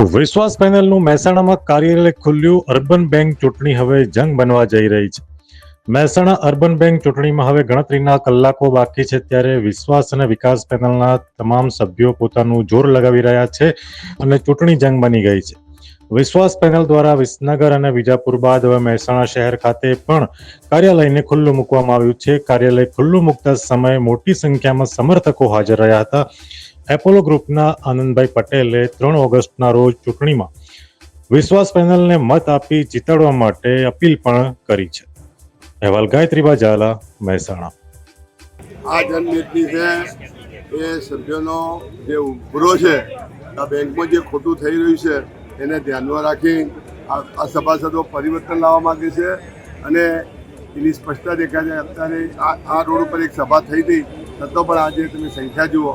વિશ્વાસ પેનલનું મહેસાણામાં કાર્યાલય ખુલ્યું, અર્બન બેંક ચૂંટણી હવે જંગ બનવા જઈ રહી છે. મહેસાણા અર્બન બેંક ચૂંટણીમાં હવે ગણતરીના કલાકો બાકી છે ત્યારે વિશ્વાસ અને વિકાસ પેનલના તમામ સભ્યો પોતાનું જોર લગાવી રહ્યા છે અને ચૂંટણી જંગ બની ગઈ છે. વિશ્વાસ પેનલ દ્વારા વિસનગર અને વિજાપુર બાદ હવે મહેસાણા શહેર ખાતે પણ કાર્યાલયને ખુલ્લું મૂકવામાં આવ્યું છે. કાર્યાલય ખુલ્લું મૂકતા સમયે મોટી સંખ્યામાં સમર્થકો હાજર રહ્યા હતા. એપોલો ગ્રુપના આનંદભાઈ પટેલે ત્રણ ઓગસ્ટના રોજ ચૂંટણીમાં વિશ્વાસ પેનલને મત આપી જીતાડવા માટે અપીલ પણ કરી છે. અહેવાલ ગાયત્રી ઝાલા મહેસાણા. આ જનમેદની છે, એ સભ્યોનો જે ઉભરો છે, આ બેંકમાં જે ખોટું થઈ રહ્યું છે, એને ધ્યાનમાં રાખી આ સભાસદો પરિવર્તન લાવવા માગે છે અને એની સ્પષ્ટતા દેખાય છે. અત્યારે આ આ રોડ ઉપર એક સભા થઈ હતી છતાં પણ આજે તમે સંખ્યા જુઓ.